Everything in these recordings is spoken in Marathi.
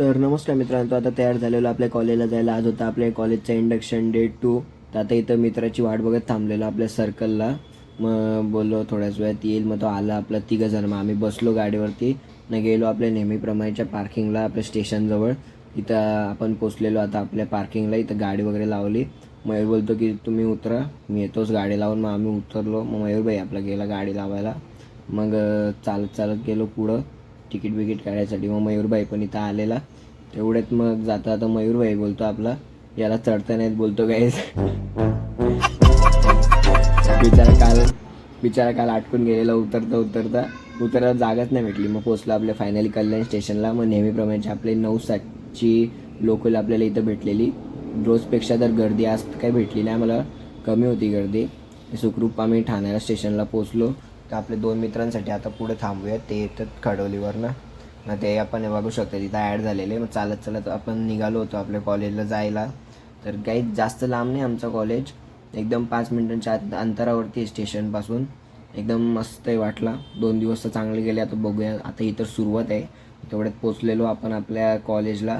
तर नमस्कार मित्रांनो आता तयार झालेलो आपल्या कॉलेजला जायला. आज होता आपल्या कॉलेजचा इंडक्शन डे टू तर आता इथं मित्राची वाट बघत थांबलेलो आपल्या सर्कलला मग बोललो थोड्याच वेळात येईल. मग तो आला आपला तिघं जण मग आम्ही बसलो गाडीवरती. न गेलो आपल्या नेहमीप्रमाणेच्या पार्किंगला आपल्या स्टेशनजवळ इथं आपण पोचलेलो आता आपल्या पार्किंगला इथं गाडी वगैरे लावली. मयूर बोलतो की तुम्ही उतरा. मी येतोच गाडी लावून. मग आम्ही उतरलो. मग मयूरबाई आपला गेला गाडी लावायला. मग चालत चालत गेलो पुढं. तिकीट बिकीट काढायसाठी. मग मयूरबाई पण इथं आलेला. तेवढ्यात मग जाता आता मयूरबाई बोलतो आपला याला चढता नाहीत बोलतो काय बिचारा काल बिचारा काल आटकून गेलेला उतरता उतरता उतरायला जागाच नाही भेटली. मग पोचलो आपल्या फायनली कल्याण स्टेशनला मग नेहमीप्रमाणे आपले नऊ सातची लोकल आपल्याला इथं भेटलेली. रोजपेक्षा तर गर्दी आज काही भेटली नाही मला कमी होती गर्दी. सुखरूप आम्ही ठाण्याला स्टेशनला पोचलो तर आपले दोन मित्रांसाठी आता पुढे थांबूया ते येतात खडोलीवरनं. मग ते आपण हे बघू शकतो तिथं ॲड झालेले. मग चालत चालत आपण निघालो होतो आपल्या कॉलेजला जायला. तर काही जास्त लांब नाही आमचं कॉलेज एकदम पाच मिनिटांच्या आत अंतरावरती आहे स्टेशनपासून एकदम मस्त आहे वाटला. दोन दिवस तर चांगले गेले. आता बघूया. आता इथं सुरुवात आहे. तेवढ्यात पोचलेलो आपण आपल्या कॉलेजला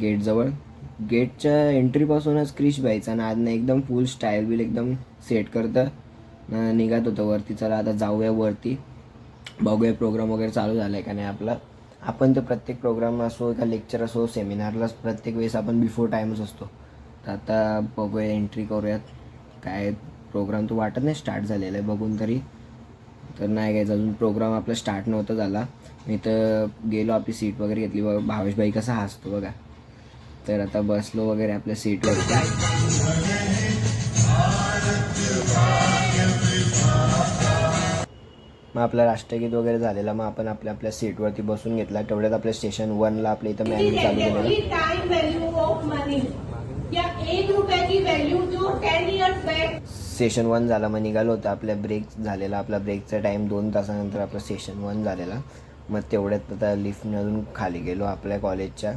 गेटजवळ गेटच्या एंट्रीपासूनच क्रिश व्हायचा आणि आज एकदम फुल स्टाईल बिल एकदम सेट करतं. निघत होतं वरती. चला आता जाऊया वरती. बघूया प्रोग्राम वगैरे चालू झाला आहे का नाही आपला. आपण तर प्रत्येक प्रोग्राम असो का लेक्चर असो सेमिनारला प्रत्येक वेळेस आपण बिफोर टाईमच असतो. तर आता बघूया एंट्री करूयात. काय प्रोग्राम तो वाटत नाही स्टार्ट झालेला आहे बघून तरी. तर नाही घ्यायचं अजून प्रोग्राम आपला स्टार्ट नव्हता झाला. मी तर गेलो आपली सीट वगैरे घेतली. बघा भावेशबाई कसा हसतो बघा. तर आता बसलो वगैरे आपल्या सीटवर मग आपलं राष्ट्रगीत वगैरे झालेलं मग आपण आपल्या आपल्या सीटवरती बसून घेतला. तेवढ्यात आपल्या स्टेशन वनला आपल्या इथं मॅन्यू चालू केलेलं. मनी सेशन वन झाला मग निघालो होतं. आपल्या ब्रेक झालेला आपला ब्रेकचा टाईम दोन तासानंतर आपला सेशन वन झालेला. मग तेवढ्यात आता लिफ्टने अजून खाली गेलो आपल्या कॉलेजच्या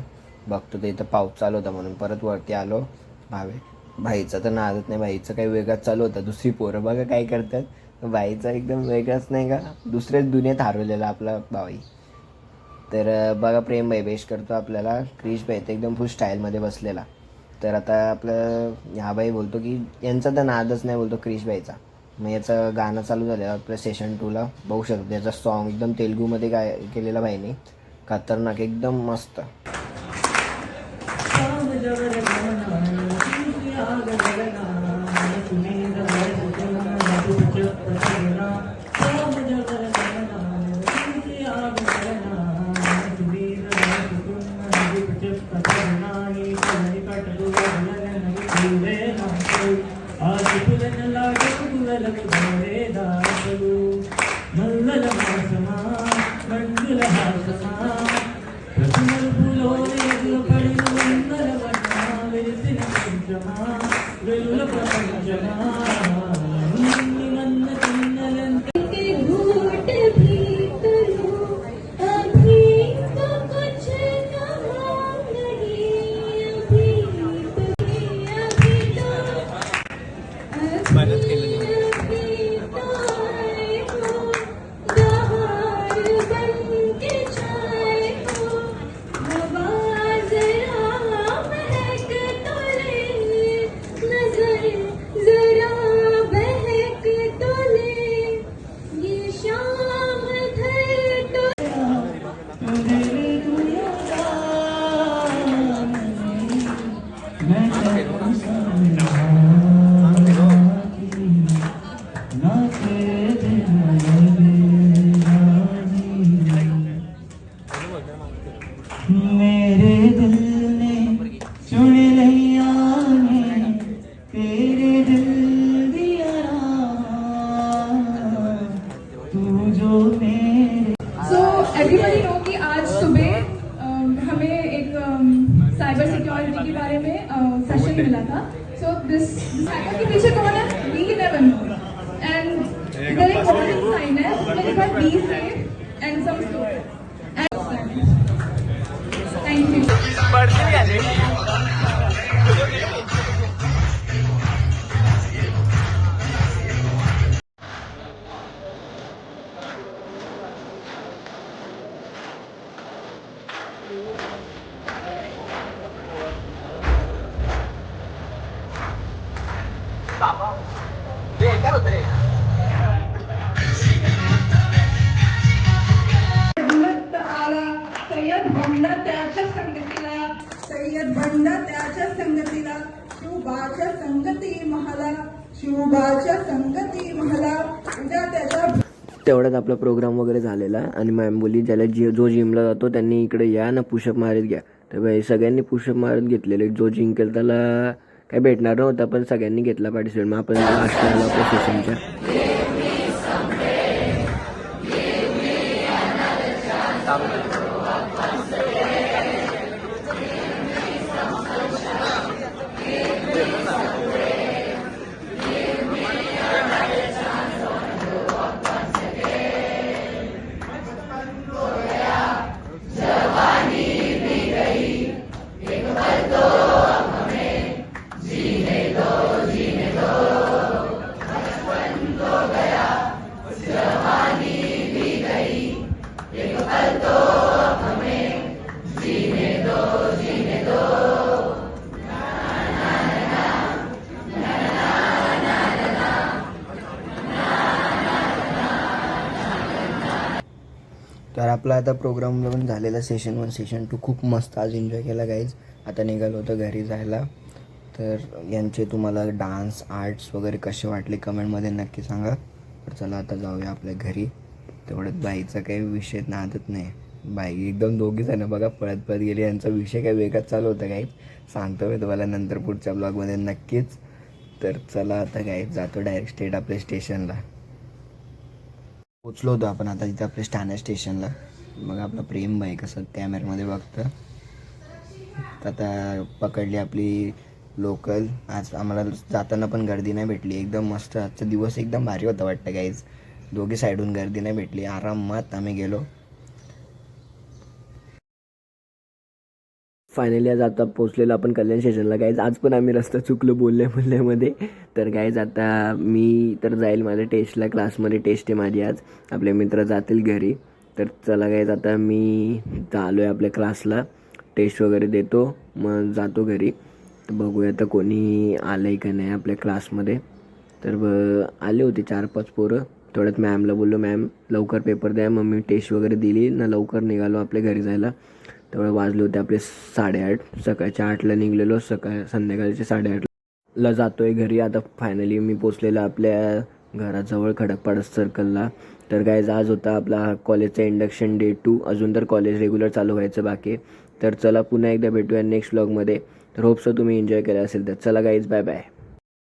बघतो तर इथं पाऊस चालू होता म्हणून परत वरती आलो. भावे भाईचा तर नादत नाही भाईचं काही वेगळाच चालू होता. दुसरी पोरं बघा काय करतात. बाईचा एकदम वेगळाच नाही का? दुसऱ्याच दुनियेत हरवलेला आपला बाई तर बघा प्रेम भाई बेश करतो आपल्याला. क्रिश भाई तर एकदम फुल स्टाईलमध्ये बसलेला. तर आता आपलं ह्या बाई बोलतो की यांचा तर नादच नाही बोलतो क्रिश भाईचा. मग याचं गाणं चालू झालं आपलं सेशन टूला बघू शकतो याचा सॉन्ग एकदम तेलुगूमध्ये गाय केलेला भाईने. खतरनाक एकदम मस्त. నువ్వే నాకు అతిపుల నల్లాడు గురలకు ధరేదా అసలు Amen. सेशन मिला था। सो दिस हैकर के पीछे कौन है? वी नेवर नो एंड इधर एक वार्निंग साइन है। उसमें लिखा है। बी सेफ तेवढ्यात तेवढाच आपला प्रोग्राम वगैरे झालेला आणि मॅम बोली ज्याला जी जो जिमला जातो त्यांनी इकडे या ना पुषप मारीत घ्या. तर सगळ्यांनी पुषप मारत घेतलेले. जो जिंकेल त्याला काय भेटणार नव्हता पण सगळ्यांनी घेतला पार्टिसिपेट मग आपण लास्ट आलो प्रोसेसिंगच्या तर आपला आता प्रोग्राम पण झालेला सेशन वन सेशन टू खूप मस्त आज एन्जॉय केला गाईज आता निघालो होतं घरी जायला. तर यांचे तुम्हाला डान्स आर्ट्स वगैरे कसे वाटले कमेंटमध्ये नक्की सांगा. तर चला आता जाऊया आपल्या घरी. तेवढ्यात बाईचा काही विषय नादत नाही. बाई एकदम दोघी जणं बघा पळत पळत गेली. यांचा विषय काही वेगळाच चालू होता काही सांगतो मी तुम्हाला नंतर पुढच्या ब्लॉगमध्ये नक्कीच. तर चला आता काय जातो डायरेक्ट स्टेट आपल्या स्टेशनला पोचलो होतो आपण आता इथे आपल्या ठाणे स्टेशनला. मग आपलं प्रेम बाई कसं कॅमेऱ्यामध्ये बघतं. आता पकडली आपली लोकल आज आम्हाला जाताना पण गर्दी नाही भेटली. एकदम मस्त. आजचा दिवस एकदम भारी होता वाटतं काहीच दोघी साईडून गर्दी नाही भेटली. आरामात आम्ही गेलो. फायनली आज आता पोचलेलो आपण कल्याण स्टेशनला गाईज आज पण आम्ही रस्ता चुकलो बोलल्या बोलल्यामध्ये तर गाईज आता मी तर जाईल माझ्या टेस्टला क्लासमध्ये टेस्ट आहे माझी आज. आपले मित्र जातील घरी. तर चला गाईज आता मी आलो आहे आपल्या क्लासला टेस्ट वगैरे देतो मग जातो घरी. तर बघूया आता कोणी आलं आहे का नाही आपल्या क्लासमध्ये तर ब आले होते चार पाच पोरं. थोड्यात मॅमला बोललो मॅम लवकर पेपर द्या. मग मी टेस्ट वगैरे दिली. ना लवकर निघालो आपल्या घरी जायला. तेवढं वाजले होते आपले साडेआठ. सकाळच्या आठला निघलेलो सकाळ संध्याकाळचे साडेआठला. जातोय घरी. आता फायनली मी पोचलेलो आपल्या घराजवळ खडकपाडा सर्कलला तर काय आज होता आपला कॉलेजचा इंडक्शन डे टू अजून तर कॉलेज रेग्युलर चालू व्हायचं बाकी. तर चला पुन्हा एकदा भेटूया नेक्स्ट ब्लॉगमध्ये तर होप्स तुम्ही एन्जॉय केलं असेल तर. चला गाईज बाय बाय